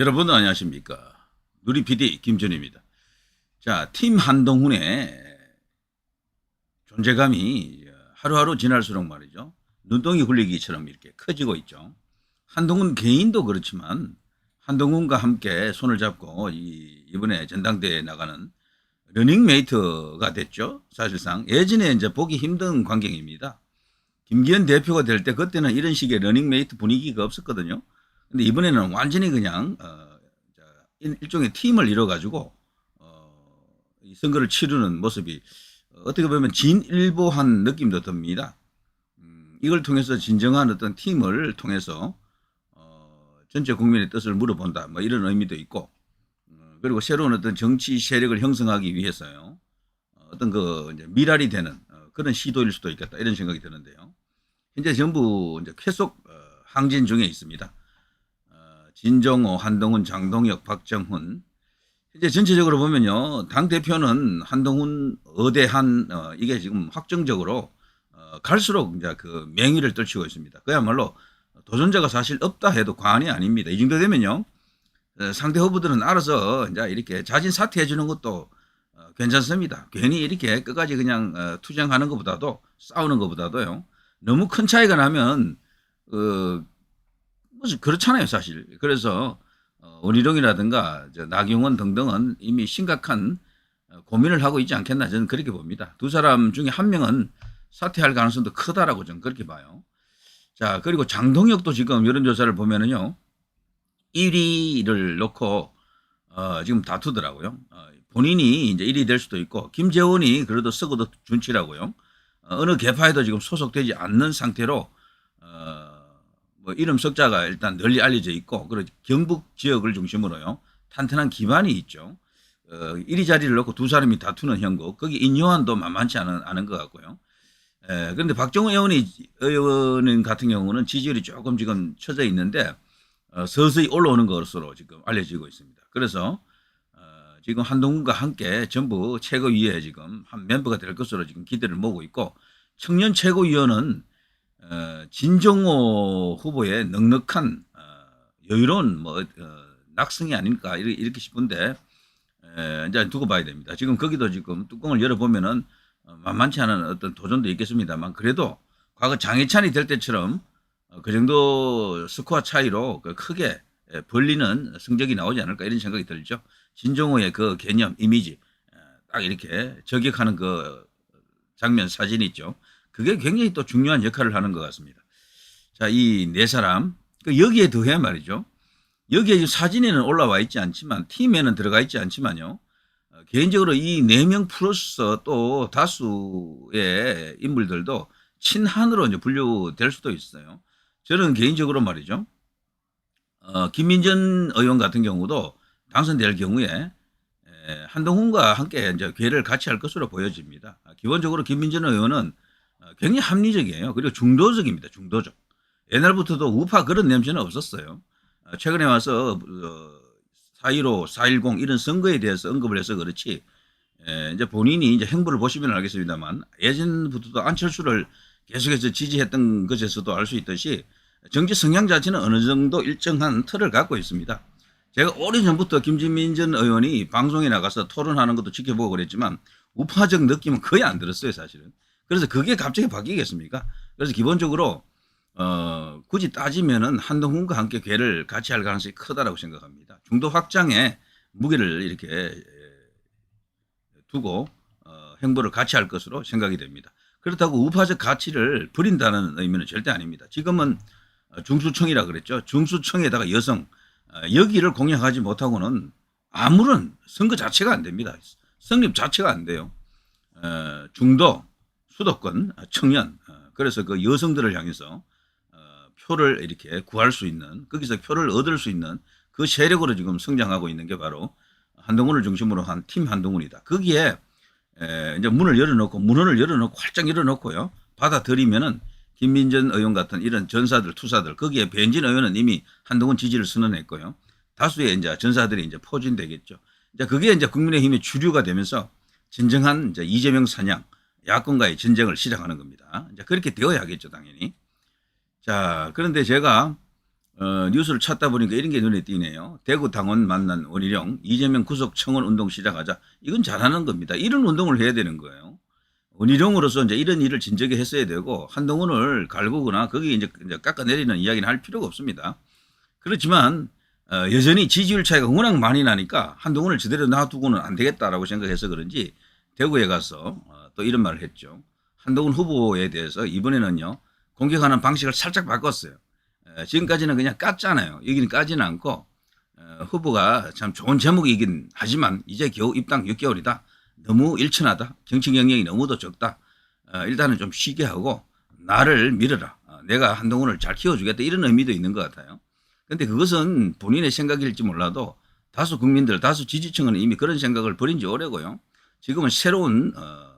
여러분 안녕하십니까. 누리 PD 김준입니다. 자, 팀 한동훈의 존재감이 하루하루 지날수록 말이죠. 눈덩이 굴리기처럼 이렇게 커지고 있죠. 한동훈 개인도 그렇지만 한동훈과 함께 손을 잡고 이, 이번에 전당대회에 나가는 러닝메이트가 됐죠. 사실상 예전에 이제 보기 힘든 광경입니다. 김기현 대표가 될 때 그때는 이런 식의 러닝메이트 분위기가 없었거든요. 근데 이번에는 완전히 그냥 어, 일종의 팀을 이뤄 가지고 어, 이 선거를 치르는 모습이 어떻게 보면 진일보한 느낌도 듭니다. 음, 이걸 통해서 진정한 어떤 팀을 통해서 어, 전체 국민의 뜻을 물어본다. 뭐 이런 의미도 있고 어, 그리고 새로운 어떤 정치 세력을 형성하기 위해서요. 어, 어떤 그 이제 미랄이 되는 어, 그런 시도일 수도 있겠다 이런 생각이 드는데요. 현재 전부 이제 계속 어, 항진 중에 있습니다. 어, 진정호, 한동훈, 장동혁, 박정훈. 현재 전체적으로 보면요, 당 대표는 한동훈, 어대한 어, 이게 지금 확정적으로 어, 갈수록 이제 그 맹위를 떨치고 있습니다. 그야말로 도전자가 사실 없다 해도 과언이 아닙니다. 이 정도 되면요, 어, 상대 후보들은 알아서 이제 이렇게 자진 사퇴해 주는 것도 어, 괜찮습니다. 괜히 이렇게 끝까지 그냥 어, 투쟁하는 것보다도 싸우는 것보다도요. 너무 큰 차이가 나면 어, 무슨 그렇잖아요, 사실. 그래서 어, 원희룡이라든가 저 나경원 등등은 이미 심각한 어, 고민을 하고 있지 않겠나 저는 그렇게 봅니다. 두 사람 중에 한 명은 사퇴할 가능성도 크다라고 저는 그렇게 봐요. 자 그리고 장동혁도 지금 여론조사를 보면은요 1위를 놓고 어, 지금 다투더라고요. 어, 본인이 이제 1위 될 수도 있고 김재원이 그래도 썩어도 준치라고요. 어, 어느 개파에도 지금 소속되지 않는 상태로 어, 뭐 이름 석자가 일단 널리 알려져 있고 그리고 경북 지역을 중심으로요 탄탄한 기반이 있죠. 어, 1위 자리를 놓고 두 사람이 다투는 형국 거기 인요한도 만만치 않은, 않은 것 같고요. 에, 그런데 박정우 의원이 의원 같은 경우는 지지율이 조금 지금 처져 있는데 어, 서서히 올라오는 것으로 지금 알려지고 있습니다. 그래서 어, 지금 한동훈과 함께 전부 최고위에 지금 한 멤버가 될 것으로 지금 기대를 모으고 있고 청년 최고위원은 어, 진정호 후보의 넉넉한 어, 여유로운 뭐 어, 낙성이 아닐까 이렇게, 싶은데 에, 이제 두고 봐야 됩니다. 지금 거기도 지금 뚜껑을 열어보면은 어, 만만치 않은 어떤 도전도 있겠습니다만 그래도 과거 장해찬이 될 때처럼 어, 그 정도 스코어 차이로 그 크게 에, 벌리는 성적이 나오지 않을까 이런 생각이 들죠. 진정호의 그 개념, 이미지 에, 딱 이렇게 저격하는 그 장면 사진 있죠. 그게 굉장히 또 중요한 역할을 하는 것 같습니다. 자, 이 네 사람 그 여기에 더해 말이죠. 여기에 사진에는 올라와 있지 않지만 팀에는 들어가 있지 않지만요. 어, 개인적으로 이 네 명 플러스 또 다수의 인물들도 친한으로 이제 분류될 수도 있어요. 저는 개인적으로 말이죠. 어, 김민전 의원 같은 경우도 당선될 경우에 에, 한동훈과 함께 이제 기회를 같이 할 것으로 보여집니다. 아, 기본적으로 김민전 의원은 어, 굉장히 합리적이에요. 그리고 중도적입니다. 중도적. 옛날부터도 우파 그런 냄새는 없었어요. 어, 최근에 와서 어, 4.15, 4.10 이런 선거에 대해서 언급을 해서 그렇지 에, 이제 본인이 이제 행보를 보시면 알겠습니다만 예전부터도 안철수를 계속해서 지지했던 것에서도 알 수 있듯이 정치 성향 자체는 어느 정도 일정한 틀을 갖고 있습니다. 제가 오래전부터 김진민 전 의원이 방송에 나가서 토론하는 것도 지켜보고 그랬지만 우파적 느낌은 거의 안 들었어요, 사실은. 그래서 그게 갑자기 바뀌겠습니까? 그래서 기본적으로 어, 굳이 따지면은 한동훈과 함께 괴를 같이 할 가능성이 크다라고 생각합니다. 중도 확장에 무게를 이렇게 에, 두고 어, 행보를 같이 할 것으로 생각이 됩니다. 그렇다고 우파적 가치를 버린다는 의미는 절대 아닙니다. 지금은 어, 중수청이라 그랬죠. 중수청에다가 여성 어, 여기를 공략하지 못하고는 아무런 선거 자체가 안 됩니다. 성립 자체가 안 돼요. 어, 중도, 수도권, 어, 청년 어, 그래서 그 여성들을 향해서 어, 표를 이렇게 구할 수 있는 거기서 표를 얻을 수 있는 그 세력으로 지금 성장하고 있는 게 바로 한동훈을 중심으로 한 팀 한동훈이다. 거기에 에, 이제 문을 열어놓고 문헌을 열어놓고 활짝 열어놓고요 받아들이면은 김민전 의원 같은 이런 전사들 투사들 거기에 배현진 의원은 이미 한동훈 지지를 선언했고요 다수의 이제 전사들이 이제 포진되겠죠. 이제 그게 이제 국민의힘의 주류가 되면서 진정한 이제 이재명 사냥 야권과의 전쟁을 시작하는 겁니다. 이제 그렇게 되어야겠죠 당연히. 자 그런데 제가 어, 뉴스를 찾다 보니까 이런 게 눈에 띄네요. 대구 당원 만난 원희룡, 이재명 구속 청원 운동 시작하자. 이건 잘하는 겁니다. 이런 운동을 해야 되는 거예요. 원희룡으로서 이제 이런 일을 진작에 했어야 되고 한동훈을 갈구거나 거기 이제 깎아내리는 이야기는 할 필요가 없습니다. 그렇지만 어, 여전히 지지율 차이가 워낙 많이 나니까 한동훈을 제대로 놔두고는 안 되겠다라고 생각해서 그런지 대구에 가서 어, 또 이런 말을 했죠. 한동훈 후보에 대해서 이번에는요 공격하는 방식을 살짝 바꿨어요. 에, 지금까지는 그냥 깠잖아요. 여기는 까지는 않고 어, 후보가 참 좋은 제목이긴 하지만 이제 겨우 입당 6개월이다. 너무 일천하다. 정치 경력이 너무도 적다. 어, 일단은 좀 쉬게 하고 나를 밀어라. 어, 내가 한동훈을 잘 키워주겠다. 이런 의미도 있는 것 같아요. 근데 그것은 본인의 생각일지 몰라도 다수 국민들, 다수 지지층은 이미 그런 생각을 버린 지 오래고요. 지금은 새로운 어,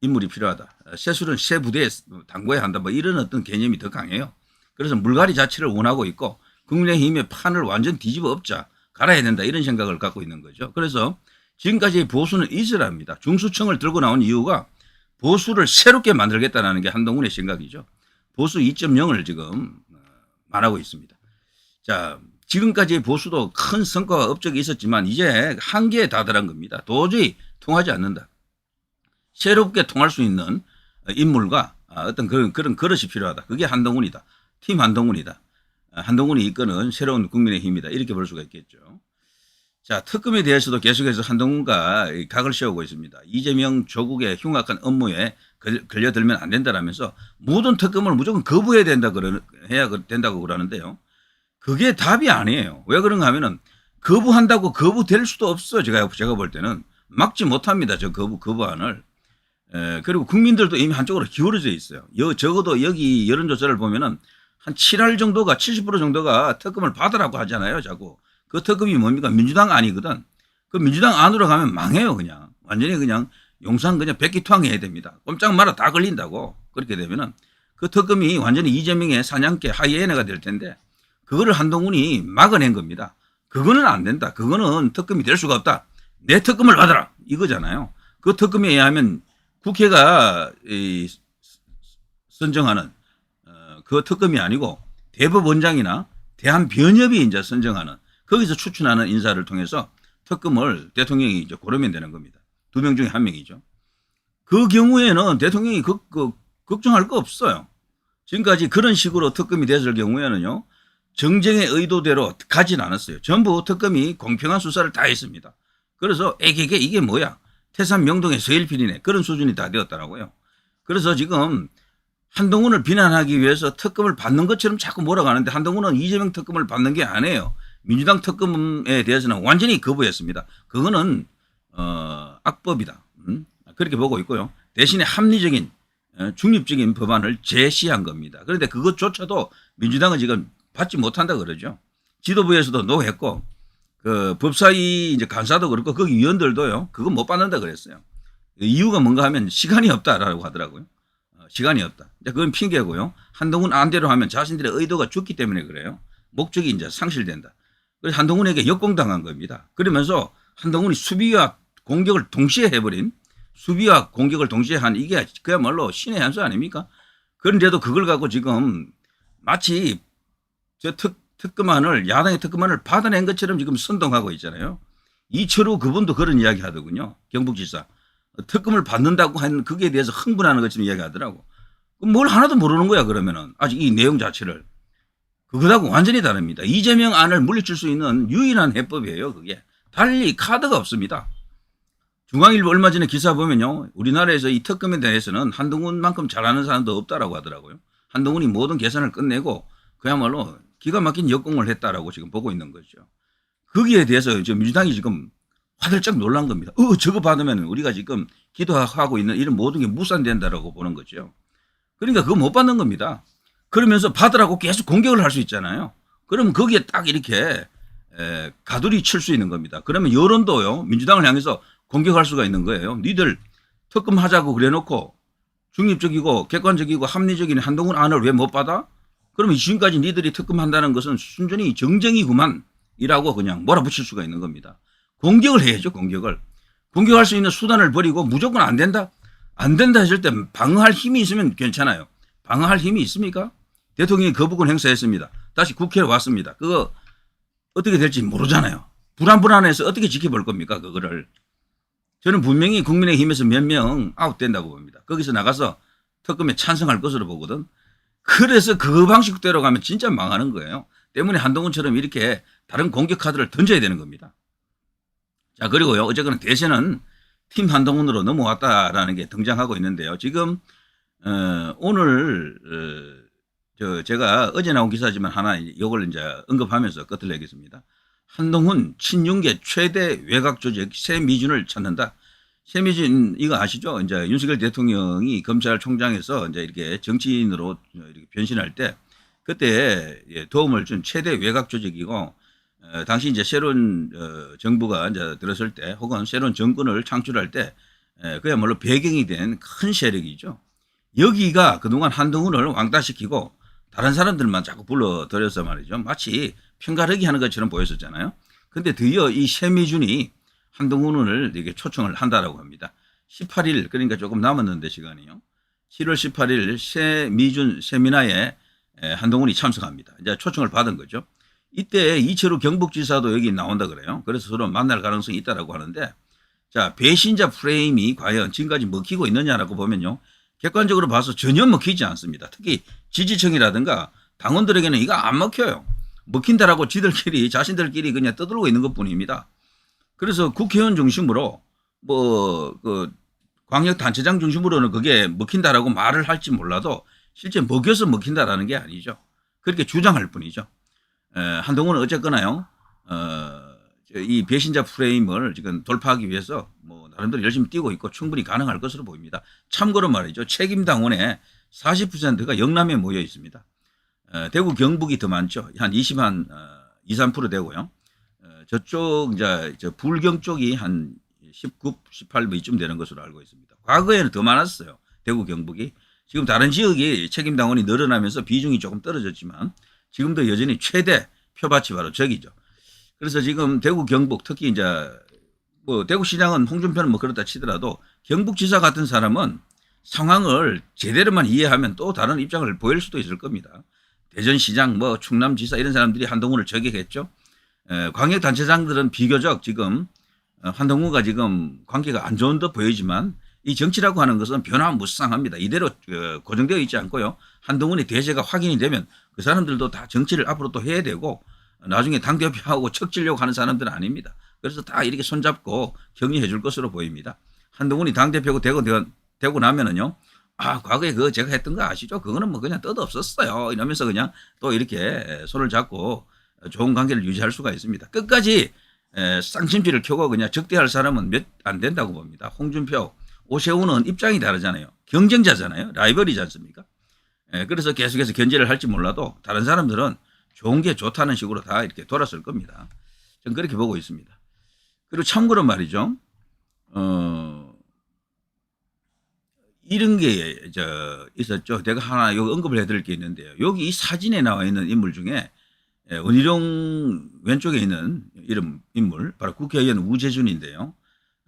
인물이 필요하다. 어, 새술은 새 부대에 당구해야 한다. 뭐 이런 어떤 개념이 더 강해요. 그래서 물갈이 자체를 원하고 있고 국민의힘의 판을 완전 뒤집어 엎자 갈아야 된다 이런 생각을 갖고 있는 거죠. 그래서 지금까지 보수는 있으랍니다. 중수층을 들고 나온 이유가 보수를 새롭게 만들겠다는 게 한동훈의 생각이죠. 보수 2.0을 지금 어, 말하고 있습니다. 자, 지금까지 보수도 큰 성과가 업적이 있었지만 이제 한계에 다다른 겁니다. 도저히 통하지 않는다. 새롭게 통할 수 있는 인물과 어떤 그런, 그런 그릇이 필요하다. 그게 한동훈이다. 팀 한동훈이다. 한동훈이 이끄는 새로운 국민의 힘이다. 이렇게 볼 수가 있겠죠. 자, 특검에 대해서도 계속해서 한동훈과 이 각을 세우고 있습니다. 이재명 조국의 흉악한 업무에 걸- 걸려들면 안 된다라면서 모든 특검을 무조건 거부해야 된다 해야 된다고 그러는데요. 그게 답이 아니에요. 왜 그런가 하면은 거부한다고 거부될 수도 없어요. 제가 제가 볼 때는 막지 못합니다. 저 거부 거부안을. 에, 그리고 국민들도 이미 한쪽으로 기울어져 있어요. 여, 적어도 여기 여론조사를 보면은 한 7할 정도가 70% 정도가 특검을 받으라고 하잖아요. 자꾸 그 특검이 뭡니까 민주당 아니거든. 그 민주당 안으로 가면 망해요. 그냥 완전히 그냥 용산 그냥 백기투항해야 됩니다. 꼼짝 마라 다 걸린다고 그렇게 되면은 그 특검이 완전히 이재명의 사냥개 하이에나가 될 텐데 그거를 한동훈이 막아낸 겁니다. 그거는 안 된다. 그거는 특검이 될 수가 없다. 내 특검을 받아라. 이거잖아요. 그 특검에 의하면 국회가 이 선정하는 어, 그 특검이 아니고 대법원장이나 대한변협이 이제 선정하는 거기서 추천하는 인사를 통해서 특검을 대통령이 이제 고르면 되는 겁니다. 두 명 중에 한 명이죠. 그 경우에는 대통령이 그, 그, 걱정할 거 없어요. 지금까지 그런 식으로 특검이 됐을 경우에는요, 정쟁의 의도대로 가진 않았어요. 전부 특검이 공평한 수사를 다 했습니다. 그래서 애게게 이게 뭐야? 태산 명동의 서일필이네. 그런 수준이 다 되었더라고요. 그래서 지금 한동훈을 비난하기 위해서 특검을 받는 것처럼 자꾸 몰아가는데 한동훈은 이재명 특검을 받는 게 아니에요. 민주당 특검에 대해서는 완전히 거부했습니다. 그거는 어, 악법이다. 음? 그렇게 보고 있고요. 대신에 합리적인 어, 중립적인 법안을 제시한 겁니다. 그런데 그것조차도 민주당은 지금 받지 못한다 그러죠. 지도부에서도 노했고 그 법사위 이제 간사도 그렇고 거기 위원들도요. 그거 못 받는다 그랬어요. 이유가 뭔가 하면 시간이 없다라고 하더라고요. 어, 시간이 없다. 이제 그건 핑계고요. 한동훈 안대로 하면 자신들의 의도가 죽기 때문에 그래요. 목적이 이제 상실된다. 그래서 한동훈에게 역공당한 겁니다. 그러면서 한동훈이 수비와 공격을 동시에 해버린 수비와 공격을 동시에 한 이게 그야말로 신의 한 수 아닙니까? 그런데도 그걸 갖고 지금 마치 저 특, 특검안을 야당의 특검안을 받아낸 것처럼 지금 선동하고 있잖아요. 이철우 그분도 그런 이야기 하더군요. 경북지사. 특검을 받는다고 한 거기에 대해서 흥분하는 것처럼 이야기하더라고. 뭘 하나도 모르는 거야 그러면은 아직 이 내용 자체를. 그거하고 완전히 다릅니다. 이재명 안을 물리칠 수 있는 유일한 해법이에요. 그게 달리 카드가 없습니다. 중앙일보 얼마 전에 기사 보면요. 우리나라에서 이 특검에 대해서는 한동훈만큼 잘하는 사람도 없다라고 하더라고요. 한동훈이 모든 계산을 끝내고 그야말로 기가 막힌 역공을 했다라고 지금 보고 있는 거죠. 거기에 대해서 이제 민주당이 지금 화들짝 놀란 겁니다. 어, 저거 받으면 우리가 지금 기도하고 있는 이런 모든 게 무산된다라고 보는 거죠. 그러니까 그거 못 받는 겁니다. 그러면서 받으라고 계속 공격을 할 수 있잖아요. 그러면 거기에 딱 이렇게 에, 가두리 칠 수 있는 겁니다. 그러면 여론도요, 민주당을 향해서 공격할 수가 있는 거예요. 니들 특검 하자고 그래 놓고 중립적이고 객관적이고 합리적인 한동훈 안을 왜 못 받아? 그러면 지금까지 니들이 특검한다는 것은 순전히 정쟁이구만이라고 그냥 몰아붙일 수가 있는 겁니다. 공격을 해야죠, 공격을. 공격할 수 있는 수단을 버리고 무조건 안 된다? 안 된다 했을 때 방어할 힘이 있으면 괜찮아요. 방어할 힘이 있습니까? 대통령이 거부권 행사했습니다. 다시 국회로 왔습니다. 그거 어떻게 될지 모르잖아요. 불안불안해서 어떻게 지켜볼 겁니까? 그거를. 저는 분명히 국민의힘에서 몇 명 아웃된다고 봅니다. 거기서 나가서 특검에 찬성할 것으로 보거든. 그래서 그 방식대로 가면 진짜 망하는 거예요. 때문에 한동훈처럼 이렇게 다른 공격 카드를 던져야 되는 겁니다. 자, 그리고요. 어쨌거나 대세는 팀 한동훈으로 넘어왔다라는 게 등장하고 있는데요. 지금, 어, 오늘, 어, 저, 제가 어제 나온 기사지만 하나 이걸 이제 언급하면서 끝을 내겠습니다. 한동훈 친윤계 최대 외곽 조직 새 미준을 찾는다. 새미준 이거 아시죠? 이제 윤석열 대통령이 검찰총장에서 이제 이렇게 정치인으로 이렇게 변신할 때 그때 예, 도움을 준 최대 외곽 조직이고 어, 당시 이제 새로운 어, 정부가 이제 들었을 때 혹은 새로운 정권을 창출할 때 에, 그야말로 배경이 된 큰 세력이죠. 여기가 그동안 한동훈을 왕따시키고 다른 사람들만 자꾸 불러들여서 말이죠. 마치 편가르기 하는 것처럼 보였었잖아요. 근데 드디어 이 세미준이 한동훈을 이게 초청을 한다라고 합니다. 18일 그러니까 조금 남았는데 시간이요. 7월 18일 세미준 세미나에 에, 한동훈이 참석합니다. 이제 초청을 받은 거죠. 이때 이철우 경북지사도 여기 나온다 그래요. 그래서 서로 만날 가능성이 있다라고 하는데 자 배신자 프레임이 과연 지금까지 먹히고 있느냐라고 보면요. 객관적으로 봐서 전혀 먹히지 않습니다. 특히 지지층이라든가 당원들에게는 이거 안 먹혀요. 먹힌다라고 지들끼리 자신들끼리 그냥 떠들고 있는 것뿐입니다. 그래서 국회의원 중심으로 뭐그 광역 단체장 중심으로는 그게 먹힌다라고 말을 할지 몰라도 실제 먹여서 먹힌다라는 게 아니죠. 그렇게 주장할 뿐이죠. 에, 한동훈은 어쨌거나요. 어, 저이 배신자 프레임을 지금 돌파하기 위해서 뭐 나름대로 열심히 뛰고 있고 충분히 가능할 것으로 보입니다. 참고로 말이죠. 책임 당원의 40%가 영남에 모여 있습니다. 어, 대구 경북이 더 많죠. 한 20, 한 어, 2, 3% 되고요. 어, 저쪽 이제 저 불경 쪽이 한 19, 18뭐 이쯤 되는 것으로 알고 있습니다. 과거에는 더 많았어요. 대구 경북이. 지금 다른 지역이 책임 당원이 늘어나면서 비중이 조금 떨어졌지만 지금도 여전히 최대 표밭이 바로 저기죠. 그래서 지금 대구 경북 특히 이제 뭐 대구 시장은 홍준표는 뭐 그렇다 치더라도 경북지사 같은 사람은 상황을 제대로만 이해하면 또 다른 입장을 보일 수도 있을 겁니다. 대전시장 뭐 충남지사 이런 사람들이 한동훈을 저격했죠. 에, 광역단체장들은 비교적 지금 어, 한동훈과 지금 관계가 안 좋은 듯 보이지만 이 정치라고 하는 것은 변화무쌍합니다. 이대로 어, 고정되어 있지 않고요. 한동훈의 대세가 확인이 되면 그 사람들도 다 정치를 앞으로 또 해야 되고 나중에 당대표하고 척지려고 하는 사람들은 아닙니다. 그래서 다 이렇게 손잡고 격려해 줄 것으로 보입니다. 한동훈이 당대표고 되고, 되고, 나면은요. 아, 과거에 그거 제가 했던 거 아시죠? 그거는 뭐 그냥 뜻 없었어요. 이러면서 그냥 또 이렇게 손을 잡고 좋은 관계를 유지할 수가 있습니다. 끝까지 에, 쌍심지를 켜고 그냥 적대할 사람은 몇 안 된다고 봅니다. 홍준표, 오세훈은 입장이 다르잖아요. 경쟁자잖아요. 라이벌이지 않습니까? 에, 그래서 계속해서 견제를 할지 몰라도 다른 사람들은 좋은 게 좋다는 식으로 다 이렇게 돌았을 겁니다. 저는 그렇게 보고 있습니다. 그리고 참고로 말이죠. 어, 이런 게, 저, 있었죠. 내가 하나 여기 언급을 해드릴 게 있는데요. 여기 이 사진에 나와 있는 인물 중에 예, 원희룡 왼쪽에 있는 이름 인물, 바로 국회의원 우재준인데요.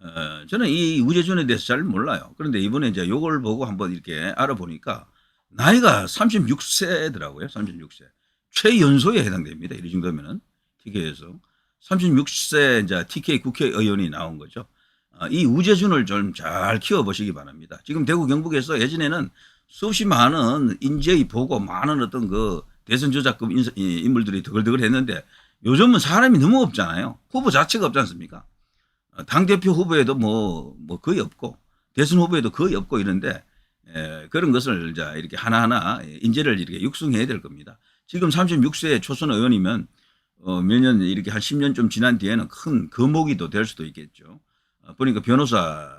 어, 저는 이 우재준에 대해서 잘 몰라요. 그런데 이번에 이제 요걸 보고 한번 이렇게 알아보니까 나이가 36세더라고요. 36세. 최연소에 해당됩니다. 이 정도면은 TK에서 36세 이제 TK 국회의원이 나온 거죠. 아, 이 우재준을 좀 잘 키워보시기 바랍니다. 지금 대구 경북에서 예전에는 수없이 많은 인재의 보고 많은 어떤 그 대선 조작급 인물들이 더글더글 했는데 요즘은 사람이 너무 없잖아요. 후보 자체가 없지 않습니까? 어, 당대표 후보에도 뭐, 뭐 거의 없고 대선 후보에도 거의 없고 이런데 에, 그런 것을 이제 이렇게 하나하나 인재를 이렇게 육성해야 될 겁니다. 지금 36세 초선 의원이면 어, 몇 년 이렇게 한 10년 좀 지난 뒤에는 큰 거목이 또될 수도 있겠죠. 어, 보니까 변호사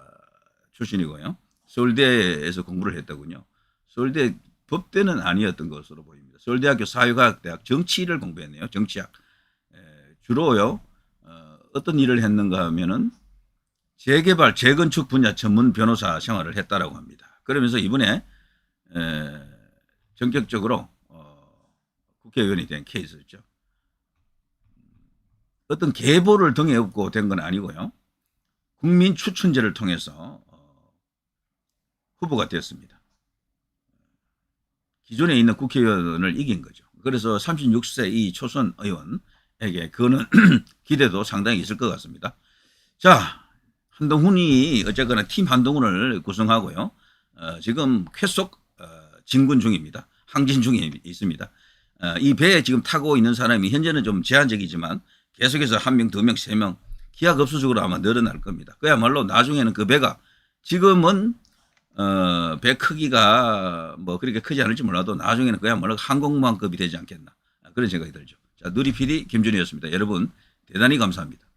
출신이고요. 서울대에서 공부를 했더군요. 서울대 법대는 아니었던 것으로 보입니다. 서울대학교 사회과학대학 정치를 공부했네요. 정치학. 에, 주로요. 어, 어떤 일을 했는가 하면은 재개발, 재건축 분야 전문 변호사 생활을 했다라고 합니다. 그러면서 이번에 에, 전격적으로 어, 국회의원이 된 케이스였죠. 어떤 계보를 등에 업고 된 건 아니고요. 국민 추천제를 통해서 어, 후보가 됐습니다. 기존에 있는 국회의원을 이긴 거죠. 그래서 36세 이 초선 의원에게 그거는 기대도 상당히 있을 것 같습니다. 자, 한동훈이 어쨌거나 팀 한동훈을 구성하고요. 어, 지금 계속 어, 진군 중입니다. 항진 중에 있습니다. 어, 이 배에 지금 타고 있는 사람이 현재는 좀 제한적이지만 계속해서 한 명, 두 명, 세 명 기하급수적으로 아마 늘어날 겁니다. 그야말로 나중에는 그 배가 지금은 어, 배 크기가 뭐 그렇게 크지 않을지 몰라도 나중에는 그야말로 항공모함급이 되지 않겠나 그런 생각이 들죠. 자, 누리 PD 김준이었습니다. 여러분 대단히 감사합니다.